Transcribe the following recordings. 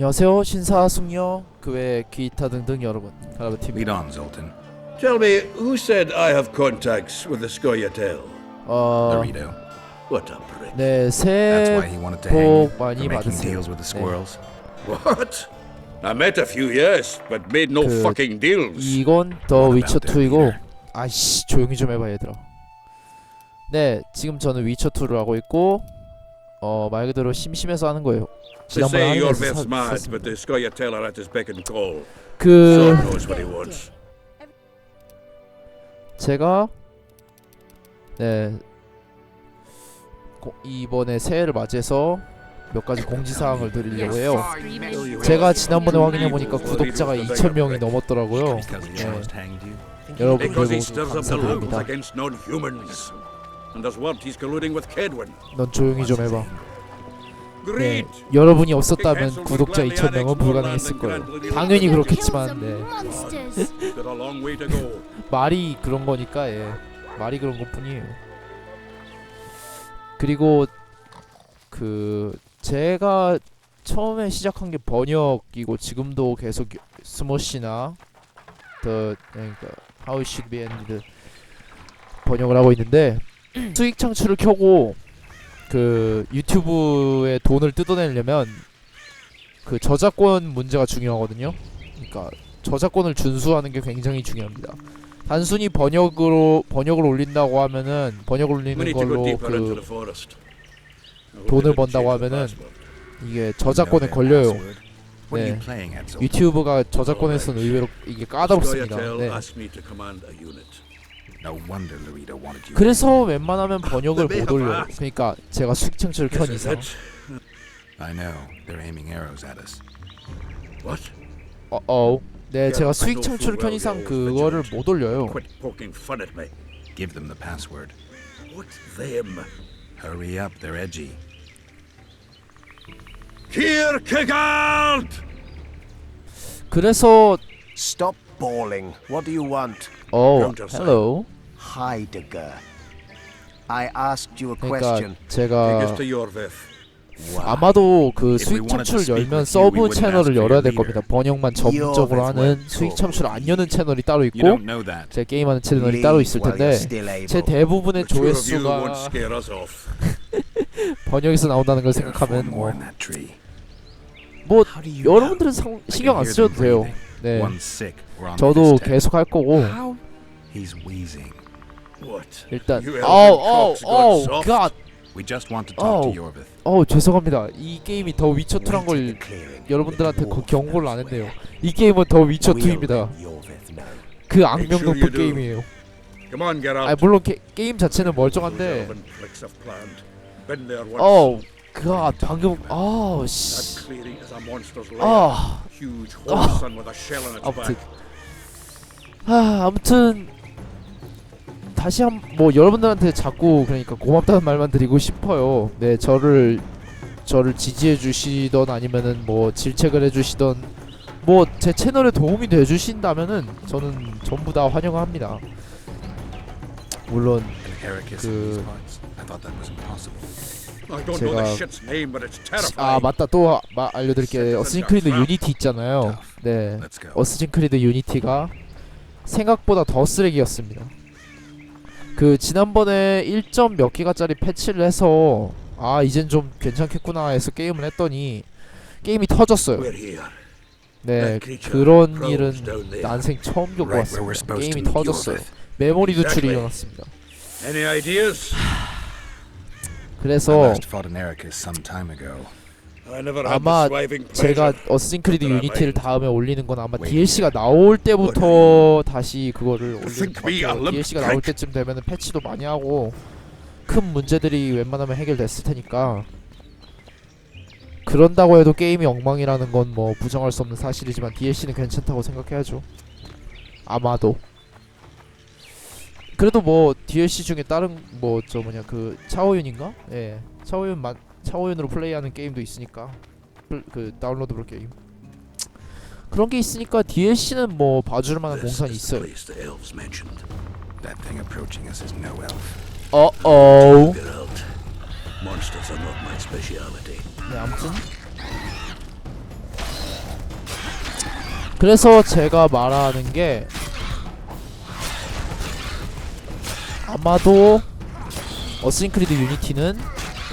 안녕하세요 신사 숙녀 그 외 기타 등등 여러분 가라바TV Lead on, Zoltan. Tell me, who said I have contacts with the Scoia'tael? 어, Dorito. What a prick. 네 That's why 새해 he wanted to hang you 복 for 많이 making 받으세요 deals with the squirrels. What? I met a few, yes, but made no 그, fucking deals. 이건 더 위쳐 about their 2이고 leader? 아이씨 조용히 좀 해봐 얘들아 네 지금 저는 위쳐 2를 하고 있고 어 말 그대로 심심해서 하는 거예요 지난번에 사- 샀습니다. call. 그. 제가 네 고, 이번에 새해를 맞이해서 몇 가지 공지 사항을 드리려고 해요 제가 지난번에 확인해 보니까 구독자가 2,000명이 넘었더라고요. Because he 네. 여러분들 he 모두 감사드립니다. Against non-humans. And there's word he's colluding with Kedwin. 넌 조용히 좀 해봐. 네! 여러분이 없었다면 구독자 2,000명은 불가능했을 거예요. 당연히 그렇겠지만 네. Monsters. Got a long way to go. 말이 그런 거니까 예. 말이 그런 것 뿐이에요. 그리고 그 제가 처음에 시작한 게 번역이고 지금도 계속 스모시나 더 그러니까 How it should be ended 번역을 하고 있는데 수익 창출을 켜고 그 유튜브에 돈을 뜯어내려면 그 저작권 문제가 중요하거든요. 그러니까 저작권을 준수하는 게 굉장히 중요합니다. 단순히 번역으로 번역을 올린다고 하면은 번역을 올리는 걸로 그 돈을 번다고 하면은. 이게 저작권에 걸려요. 네. 유튜브가 저작권에서는 의외로 이게 까다롭습니다. 네. asked me to command a unit. No wonder Dorito wanted you. 그래서 웬만하면 번역을 못 올려요. 그러니까 제가 수익 창출을 켠 This is 이상. it. I know. They're aiming arrows at us. What? 어, 어. 네, 제가 수익 창출을 켠 이상 그거를 못 올려요. Quit poking fun at me. Give them the password. What them? Hurry up. They're edgy. Kierkegaard! 그래서 Stop bawling. What do you want? 어, sign. 헬로. Heidegger. I asked you a 그러니까 question. 제가. 아마도 그 수익 창출 speak 열면 서브 채널을 열어야 될 겁니다. 번역만 전문적으로 하는 수익 창출 안 여는 채널이 따로 You 있고 don't know that. 제 게임하는 채널이 따로 있을 텐데. 제 대부분의 The two of you won't 조회수가 scare us off. 번역에서 나온다는 걸 생각하면 뭐, in that tree. 뭐 여러분들은 know? 상, 신경 안 쓰셔도 돼요. 네, 저도. 계속 할 거고? 일단 어우 어우 어우. 갓 Oh. Yorvith. 어우 죄송합니다. 이 게임이 더 위쳐 2란 Wait 걸. 여러분들한테 거- 경고를 안 했네요. 이 게임은 더 위쳐 where. 2입니다. We'll let Yorvith know. 그 악명 높은. 게임이에요. 아. 물론 게, 게임 자체는 멀쩡한데. 어우 갓 방금 That 씨. A monster's lair. 아 Huge whoreson with a shell in its 아무튼 back. 아 아무튼 다시 한 뭐 여러분들한테 자꾸 그러니까 고맙다는 말만 드리고 싶어요. 네 저를 저를 지지해 주시던 아니면은 뭐 질책을 해 주시던 뭐 제 채널에 도움이 돼 주신다면은 저는 전부 다 환영합니다. 물론 in these parts. I thought that was impossible. 제가- 아. 맞다 또 아, 마, 알려드릴게요. 어스진 크리드 유니티 있잖아요. 네. 어스진 크리드 유니티가 생각보다 더 쓰레기였습니다. 그 지난번에 1점 몇 기가짜리 패치를 해서 아 이젠 좀 괜찮겠구나 해서 게임을 했더니 게임이 터졌어요. 네 그런 일은. 난생 처음 겪어봤습니다. 게임이 터졌어요. 메모리 Exactly. 일어났습니다. 그래서 아마 제가. 어스진 크리드 유니티를. 다음에 올리는 건 아마. DLC가 나올 때부터 다시 그거를 올릴 think 것 같아요. DLC가 나올 때쯤 되면은 패치도 많이 하고 큰 문제들이 웬만하면 해결됐을 테니까 그런다고 해도 게임이 엉망이라는 건 뭐 부정할 수 없는 사실이지만 DLC는 괜찮다고 생각해야죠. 아마도 그래도 뭐 DLC 중에 다른 뭐 저 뭐냐 그 차오윤인가? 예, 차오윤 마, 차오윤으로 플레이하는 게임도 있으니까 플- 그 다운로드블 게임 그런 게 있으니까 DLC는 뭐 봐줄 만한 공산이 있어요. 어어. Geralt. Monsters are not my speciality. 네 아무튼 그래서 제가 말하는 게 아마도 어싱크리드 유니티는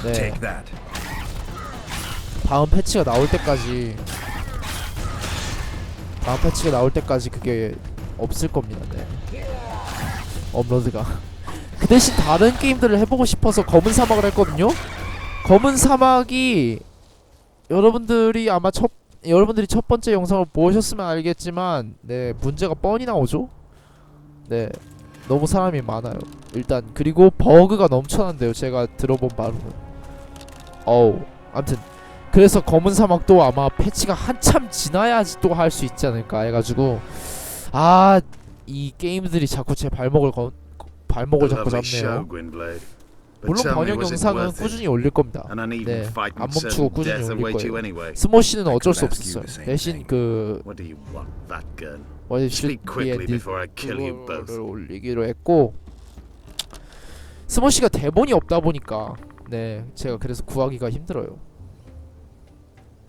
네. 다음 패치가 나올 때까지 다음 패치가 나올 때까지 그게 없을 겁니다. 네. 업로드가 그 대신 다른 게임들을 해보고 싶어서 검은 사막을 했거든요. 검은 사막이 여러분들이 아마 첫 여러분들이 첫 번째 영상을 보셨으면 알겠지만 네 문제가 뻔히 나오죠. 네 너무 사람이 많아요. 일단 그리고 버그가 넘쳐난대요. 제가 들어본 바로는. 어우 아무튼 그래서 검은 사막도 아마 패치가 한참 지나야지 또 할 수 있지 않을까 해가지고 아 이 게임들이 자꾸 제 발목을 거, 발목을 Lovely 잡네요. 물론 번역 영상은? 꾸준히 올릴 겁니다. 네, fight 안 멈추고 꾸준히 death 올릴 거예요. anyway. 스모시는 I 어쩔 수 없었어요. 대신. 그 What do you want, that gun? what it should Speak be quickly ended before I kill you both. 그거를 올리기로 했고 스모시가 대본이 없다 보니까 네 제가 그래서 구하기가 힘들어요.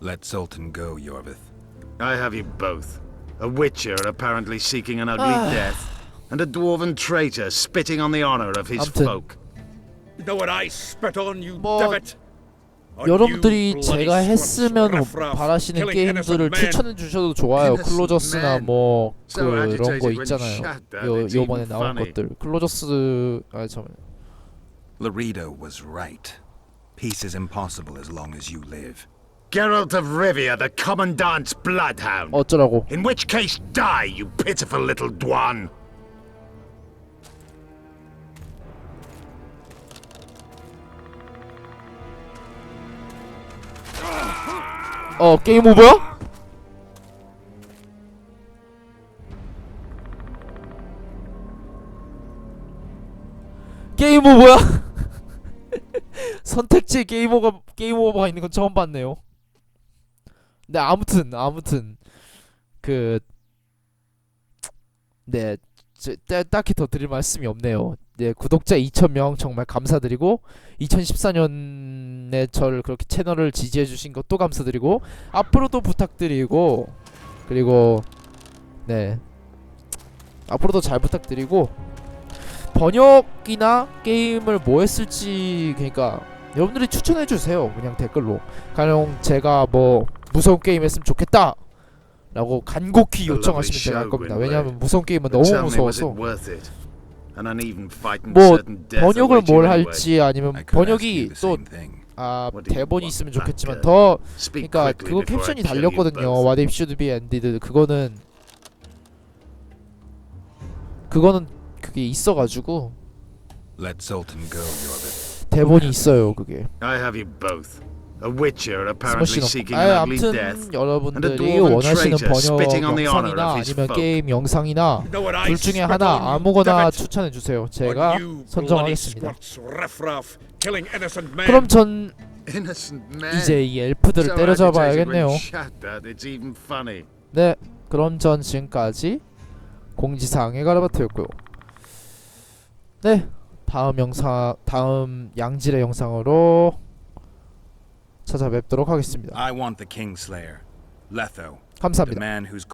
Let Sultan go, Yorvith. I have you both. A witcher apparently seeking an ugly death, and a dwarven traitor spitting on the honor of his 아무튼 folk. You know what I spit on, you 뭐, divot? On 여러분들이 you bloody 제가 swamps, 했으면 riffraff, 바라시는 killing innocent 게임들을 men. 추천해 주셔도 좋아요. Innocent 클로저스나 men. 뭐 So 그런 거 agitated when 있잖아요. shot at, 요 it's 요번에 even 나온 funny. 것들. 클로저스 아 잠깐 Laredo was right. Peace is impossible as long as you live. Geralt of Rivia, the Commandant's bloodhound. 어쩌라고? In which case, die, you pitiful little dwan. 어 게임 오버야? 게임 오버야? 선택지에 게임 오버 게임 오버가 있는 건 처음 봤네요. 네 아무튼 아무튼 그 네, 딱히 더 드릴 말씀이 없네요. 네, 구독자 2,000명 정말 감사드리고 2014년에 저를 그렇게 채널을 지지해 주신 것도 감사드리고 앞으로도 부탁드리고 그리고 네. 앞으로도 잘 부탁드리고 번역이나 게임을 뭐 했을지 그러니까 여러분들이 추천해 주세요. 그냥 댓글로. 가령 제가 뭐 무서운 게임 했으면 좋겠다 라고 간곡히 요청하시면 제가 할 겁니다 왜냐하면 무서운 게임은 너무 무서워서 뭐 번역을 뭘. 할지 아니면 번역이 또. 아 대본이 있으면 좋겠지만? 더 그러니까 그거 캡션이 달렸거든요. What if should be ended 그거는 그거는 그게 있어가지고. 대본이 있어요 그게 아 ugly death, 아무튼 여러분들이 원하시는 번역 영상이나 아니면. 게임 영상이나 둘 중에 하나 아무거나? 추천해 주세요. 제가 선정하겠습니다. 그럼 전. 이제 이 엘프들을 때려잡아야겠네요. 네, 그럼 전 지금까지 공지사항의 가라바트였고요. 네, 다음 영상, 다음 양질의 영상으로 찾아뵙도록 하겠습니다. I want the Kingslayer, Letho, the 감사합니다. man whose